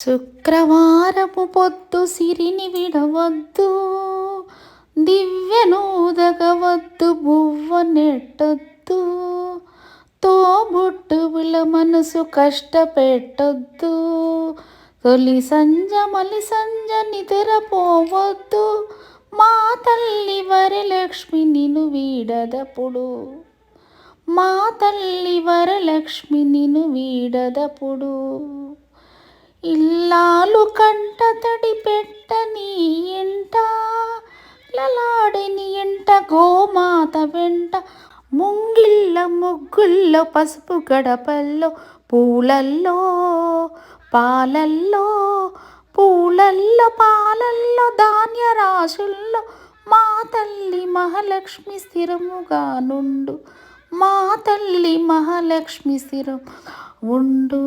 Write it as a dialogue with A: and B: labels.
A: శుక్రవారపు పొద్దు సిరిని విడవద్దు దివ్యనూదగవద్దు బువ్వ నెట్టొద్దు తోబుట్టువుల మనసు కష్టపెట్టొద్దు తొలి సంజ మలి సంజ నిద్రపోవద్దు మా తల్లి వరలక్ష్మి నిను వీడదప్పుడు మా తల్లి వరలక్ష్మి నిను వీడదప్పుడు ఇల్లాలు కంట తడి పెట్టని ఎంట లలాడిని ఎంట గోమాత వెంట ముంగిళ్ళ ముగ్గుల్లో పసుపు గడపల్లో పూలల్లో పాలల్లో పూలల్లో పాలల్లో ధాన్య రాశుల్లో మా తల్లి మహాలక్ష్మి స్థిరముగా నుండు మా తల్లి మహాలక్ష్మి స్థిరం ఉండు.